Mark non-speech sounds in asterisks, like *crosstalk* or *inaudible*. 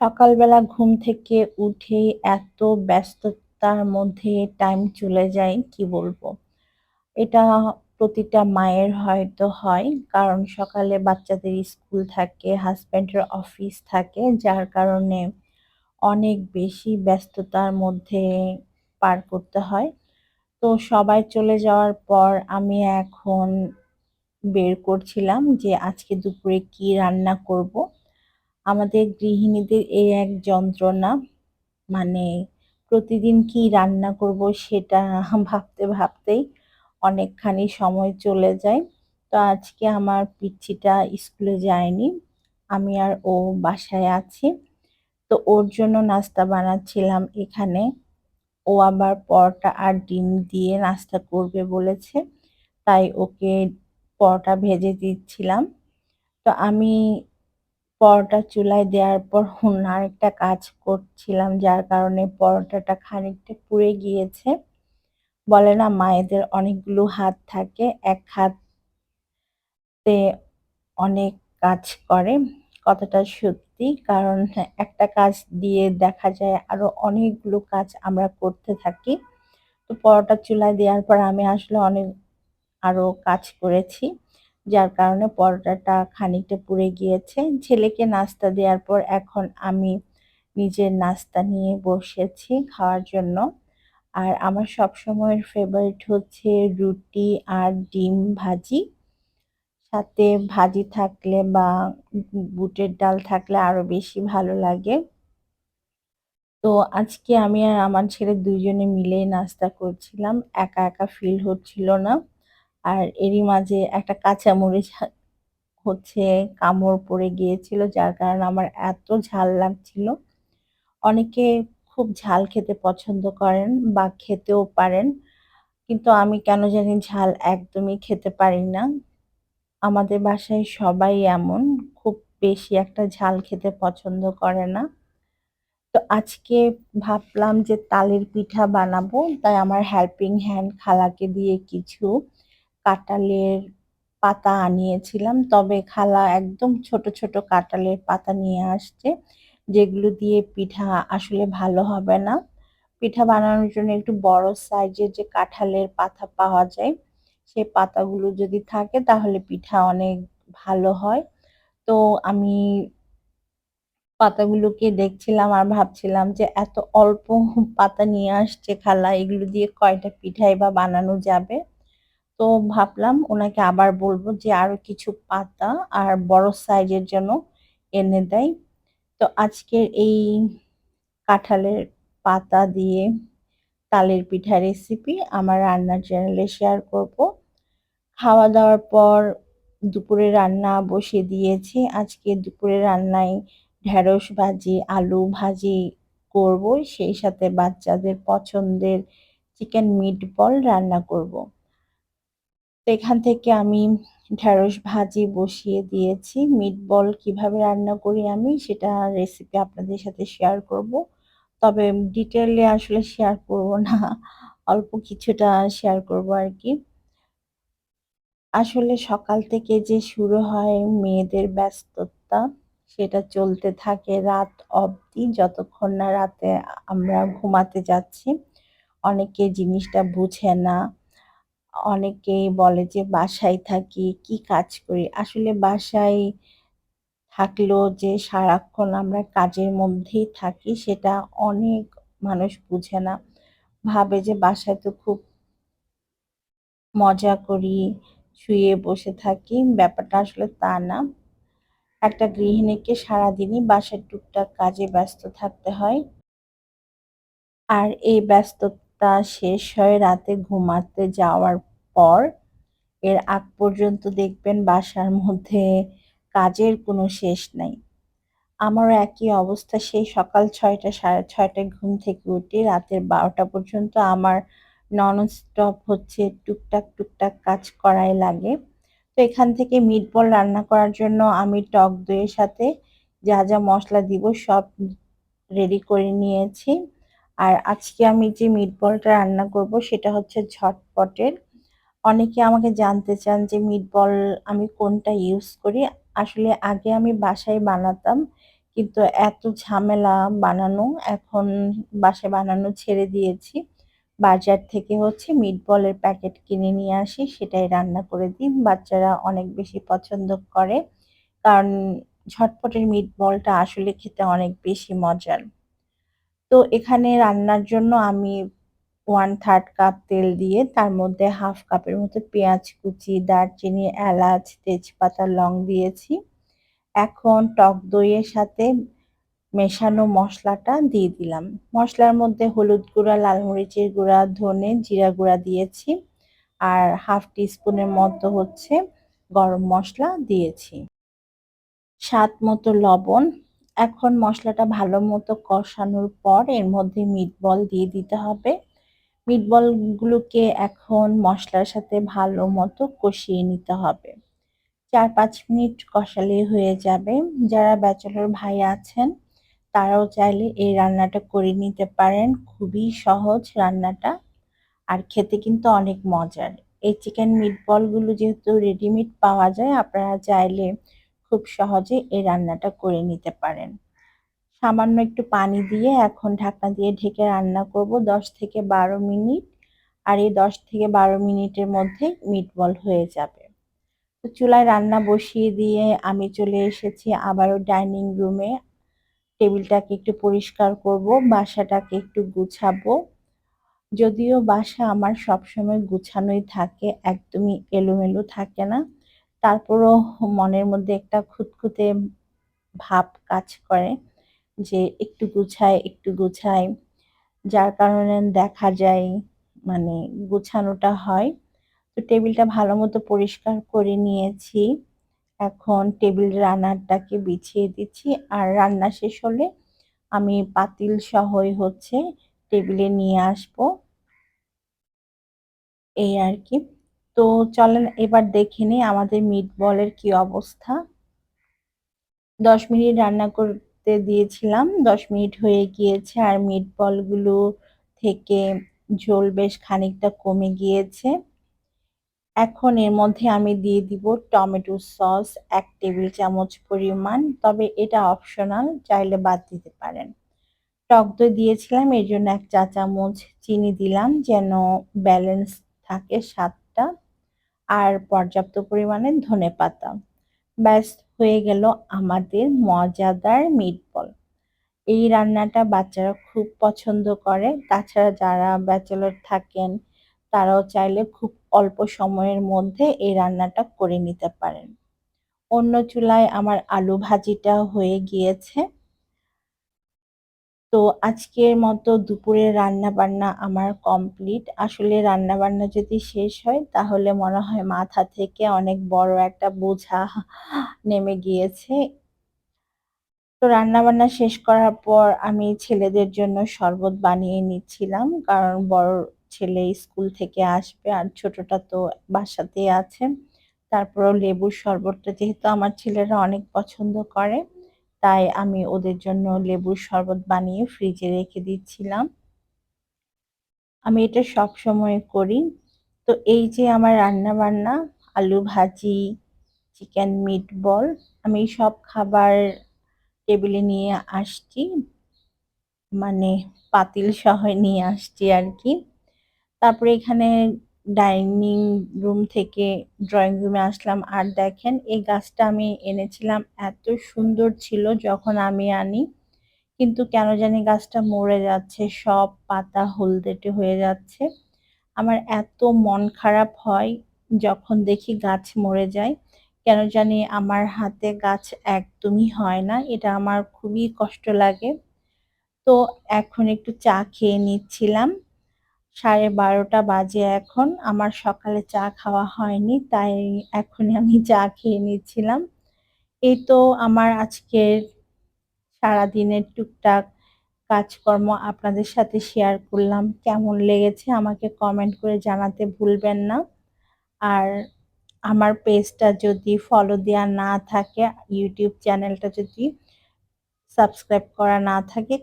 সকালবেলা ঘুম থেকে উঠে এত ব্যস্ততার মধ্যে টাইম চলে যায় কি বলব। এটা প্রতিটা মায়ের হয়তো হয়। কারণ সকালে বাচ্চাদের স্কুল থাকে, হাজব্যান্ডের অফিস থাকে যার কারণে অনেক বেশি ব্যস্ততার মধ্যে পার করতে হয়। তো সবাই চলে যাওয়ার পর আমি এখন বের করছিলাম যে আজকে দুপুরে কি রান্না করব। আমাদের গৃহিণীদের এই এক যন্ত্রণা মানে প্রতিদিন কি রান্না করব সেটা *laughs* ভাবতে ভাবতেই অনেকখানি সময় চলে যায়। তো আজকে আমার পিচ্ছিটা স্কুলে যায়নি, আমি আর ও বাসায় আছি। তো ওর জন্য নাস্তা বানাচ্ছিলাম এখানে। ও আবার পরোটা আর ডিম দিয়ে নাস্তা করবে বলেছে, তাই ওকে পরোটা ভেজে দিচ্ছিলাম। তো আমি পরোটা চুলায় দেওয়ার পর অন্য আরেকটা কাজ করছিলাম, যার কারণে পরোটাটা খানিকটা পুড়ে গিয়েছে। বলে না, মায়েদের অনেকগুলো হাত থাকে, এক হাতে অনেক কাজ করে। কথাটা সত্যি, কারণ একটা কাজ দিয়ে দেখা যায় আরও অনেকগুলো কাজ আমরা করতে থাকি। তো পরোটা চুলায় দেওয়ার পর আমি আসলে অনেক আরও কাজ করেছি। যার কারণে পরোটাটা খানিকটা পুড়ে গিয়েছে। ছেলেকে নাস্তা দেওয়ার পর এখন আমি নিজের নাস্তা নিয়ে বসেছি খাওয়ার জন্য। আর আমার সবসময়ের ফেভারিট হচ্ছে রুটি আর ডিম ভাজি। সাথে ভাজি থাকলে বা বুটের ডাল থাকলে আরও বেশি ভালো লাগে। তো আজকে আমি আর আমার ছেলে দুজনে মিলেই নাস্তা করছিলাম। একা একা ফিল হচ্ছিল না। আর এরই মাঝে একটা কাঁচামরিচ হচ্ছে কামড় পড়ে গিয়েছিল, যার কারণে আমার এত ঝাল লাগছিল। অনেকে খুব ঝাল খেতে পছন্দ করেন বা খেতেও পারেন, কিন্তু আমি কেন জানি ঝাল একদমই খেতে পারি না। আমাদের বাসায় সবাই এমন, খুব বেশি একটা ঝাল খেতে পছন্দ করে না। তো আজকে ভাবলাম যে তালের পিঠা বানাবো, তাই আমার হেল্পিং হ্যান্ড খালাকে দিয়ে কিছু কাঁঠালের পাতা আনিয়েছিলাম। তবে খালা একদম ছোট ছোট কাঁঠালের পাতা নিয়ে আসছে, যেগুলো দিয়ে পিঠা আসলে ভালো হবে না। পিঠা বানানোর জন্য একটু বড় সাইজের যে কাঁঠালের পাতা পাওয়া যায় সেই পাতাগুলো যদি থাকে তাহলে পিঠা অনেক ভালো হয়। তো আমি পাতাগুলোকে দেখছিলাম আর ভাবছিলাম যে এত অল্প পাতা নিয়ে আসছে খালা, এগুলো দিয়ে কয়টা পিঠাই বা বানানো যাবে? তো ভাবলাম ওনাকে আবার বলব যে আরও কিছু পাতা আর বড় সাইজের জন্য এনে দেয়। তো আজকের এই কাঁঠালের পাতা দিয়ে তালের পিঠা রেসিপি আমার রান্নার চ্যানেলে শেয়ার করব। খাওয়া দাওয়ার পর দুপুরে রান্না বসিয়ে দিয়েছি। আজকে দুপুরে রান্নায় ঢেঁড়স ভাজি, আলু ভাজি করব। সেই সাথে বাচ্চাদের পছন্দের চিকেন মিট বল রান্না করব। তো এখান থেকে আমি ঢেঁড়স ভাজি বসিয়ে দিয়েছি। মিট বল কীভাবে রান্না করি আমি সেটা রেসিপি আপনাদের সাথে শেয়ার করব। তবে ডিটেলে আসলে শেয়ার করব না, অল্প কিছুটা শেয়ার করব আর কি আসলে সকাল থেকে যে শুরু হয় মেয়েদের ব্যস্ততা, সেটা চলতে থাকে রাত অবধি। যতক্ষণ না রাতে আমরা ঘুমাতে যাচ্ছি, অনেকে জিনিসটা বুঝে না অনেকেই বলে যে, বাসায় থাকি, কি কাজ করি? আসলে বাসায় থাকলেও যে, সারাক্ষণ আমরা কাজের মধ্যেই থাকি, সেটা অনেক মানুষ বুঝে না। ভাবে যে, বাসায় তো খুব মজা করি, শুয়ে বসে থাকি, ব্যাপারটা আসলে তা না। একটা গৃহিণীকে সারাদিনই বাসার টুকটাক কাজে ব্যস্ত থাকতে হয়। আর এই ব্যস্ততা শেষ হয়ে রাতে ঘুমাতে যাওয়ার পর এর আগ পর্যন্ত দেখবেন বাসার মধ্যে কাজের কোনো শেষ নাই। আমারও একই অবস্থা, সেই সকাল ছয়টা, সাড়ে ছয়টায় ঘুম থেকে উঠি রাতের বারোটা পর্যন্ত আমার নন স্টপ হচ্ছে টুকটাক টুকটাক কাজ করাই লাগে। তো এখান থেকে মিট বল রান্না করার জন্য আমি টক দইয়ের সাথে যা যা মশলা দিব সব রেডি করে নিয়েছি। আর আজকে আমি যে মিট বলটা রান্না করব সেটা হচ্ছে ঝটপটের অনেকে আমাকে জানতে চান যে মিট বল আমি কোনটা ইউজ করি। আসলে আগে আমি বাসায় বানাতাম, কিন্তু এত ঝামেলা বানানো এখন বাসায় বানানো ছেড়ে দিয়েছি। বাজার থেকে হচ্ছে মিটবলের প্যাকেট কিনে নিয়ে আসি, সেটাই রান্না করে দিই। বাচ্চারা অনেক বেশি পছন্দ করে, কারণ ঝটপটের মিটবলটা আসলে খেতে অনেক বেশি মজার। তো এখানে রান্নার জন্য আমি ওয়ান থার্ড কাপ তেল দিয়ে তার মধ্যে হাফ কাপের মতো পেঁয়াজ কুচি, দারচিনি, এলাচ, তেজপাতা, লং দিয়েছি। এখন টক দইয়ের সাথে মেশানো মশলাটা দিয়ে দিলাম। মশলার মধ্যে হলুদ গুঁড়া, লাল মরিচের গুঁড়া, ধনে জিরা গুঁড়া দিয়েছি আর হাফ টিস্পুনের মতো হচ্ছে গরম মশলা দিয়েছি। স্বাদ মতো লবণ। এখন মশলাটা ভালো মতো কষানোর পর এর মধ্যে মিটবল দিয়ে দিতে হবে। মিটবলগুলোকে এখন মশলার সাথে ভালো মতো কষিয়ে নিতে হবে। চার পাঁচ মিনিট কষালে হয়ে যাবে। যারা ব্যাচেলর ভাই আছেন, তারাও চাইলে এই রান্নাটা করে নিতে পারেন। খুবই সহজ রান্নাটা আর খেতে কিন্তু অনেক মজার। এই চিকেন মিটবলগুলো যেহেতু রেডিমেড পাওয়া যায়, আপনারা চাইলে খুব সহজে এই রান্নাটা করে নিতে পারেন। সামান্য একটু পানি দিয়ে এখন ঢাকনা দিয়ে ঢেকে রান্না করব দশ থেকে বারো মিনিট। আর এই দশ থেকে বারো মিনিটের মধ্যে মিটবল হয়ে যাবে। তো চুলায় রান্না বসিয়ে দিয়ে আমি চলে এসেছি আবারও ডাইনিং রুমে টেবিলটাকে একটু পরিষ্কার করব, বাসাটাকে একটু গুছাবো। যদিও বাসা আমার সবসময় গুছানোই থাকে, একদমই এলোমেলো থাকে না। তারপরও মনের মধ্যে একটা খুঁতখুঁতে ভাব কাজ করে। যে একটু গুছায় একটু গুছায়। যার কারণে দেখা যায় মানে গুছানোটা হয়। তো টেবিলটা ভালো মতো পরিষ্কার করে নিয়েছি। এখন টেবিল রান্নারটাকে বিছিয়ে দিচ্ছি। আর রান্না শেষ হলে আমি পাতিল সহই হচ্ছে টেবিলে নিয়ে আসব। এই আর কি। তো চলেন এবার দেখে নিই আমাদের মিট বলের কি অবস্থা। দশ মিনিট রান্না করতে দিয়েছিলাম, দশ মিনিট হয়ে গিয়েছে আর মিট বলগুলো থেকে ঝোল বেশ খানিকটা কমে গিয়েছে। এখন এর মধ্যে আমি দিয়ে দিব টমেটো সস এক টেবিল চামচ পরিমাণ, তবে এটা অপশনাল চাইলে বাদ দিতে পারেন। টক দই দিয়েছিলাম, এর জন্য এক চা চামচ চিনি দিলাম, যেন ব্যালেন্স থাকে স্বাদটা। আর পর্যাপ্ত পরিমাণে ধনে পাতা ব্যাস হয়ে গেল আমাদের মজাদার মিটবল এই রান্নাটা বাচ্চারা খুব পছন্দ করে। তাছাড়া যারা ব্যাচেলর থাকেন, তারাও চাইলে খুব অল্প সময়ের মধ্যে এই রান্নাটা করে নিতে পারেন। অন্য চুলায় আমার আলু ভাজিটা হয়ে গিয়েছে। তো আজকের মতো দুপুরের রান্না বান্না আমার কমপ্লিট আসলে রান্না বান্না যদি শেষ হয়, তাহলে মনে হয় মাথা থেকে অনেক বড় একটা বোঝা নেমে গিয়েছে। তো রান্না বান্না শেষ করার পর আমি ছেলেদের জন্য শরবত বানিয়ে নিচ্ছিলাম, কারণ বড় ছেলে স্কুল থেকে আসবে আর ছোটটা তো বাসাতেই আছে। তারপরও লেবুর শরবতটা যেহেতু আমার ছেলেরা অনেক পছন্দ করে। তাই আমি ওদের জন্য লেবুর শরবত বানিয়ে ফ্রিজে রেখে দিচ্ছিলাম। আমি এটা সব সময় করি। তো এই যে আমার রান্না বান্না আলু ভাজি চিকেন মিট বল আমি সব খাবার টেবিলে নিয়ে আসছি। মানে পাতিল সহ নিয়ে আসছি আর কি। তারপরে এখানে ডাইনিং রুম থেকে ড্রয়িং রুমে আসলাম। আর দেখেন, এই গাছটা আমি এনেছিলাম। এত সুন্দর ছিল যখন আমি আনি। কিন্তু কেন জানি গাছটা মরে যাচ্ছে, সব পাতা হলদেটে হয়ে যাচ্ছে। আমার এত মন খারাপ হয় যখন দেখি গাছ মরে যায়। কেন জানি আমার হাতে গাছ একদমই হয় না, এটা আমার খুবই কষ্ট লাগে। তো এখন একটু চা খেয়ে নিচ্ছিলাম। সাড়ে বারোটা বাজে এখন। আমার সকালে চা খাওয়া হয়নি, তাই এখনই আমি চা খেয়ে নিচ্ছিলাম এই তো আমার আজকের সারাদিনের টুকটাক কাজকর্ম আপনাদের সাথে শেয়ার করলাম। কেমন লেগেছে আমাকে কমেন্ট করে জানাতে ভুলবেন না। আর আমার পেজটা যদি ফলো দেওয়া না থাকে ইউটিউব চ্যানেলটা যদি সাবস্ক্রাইব করা না থাকে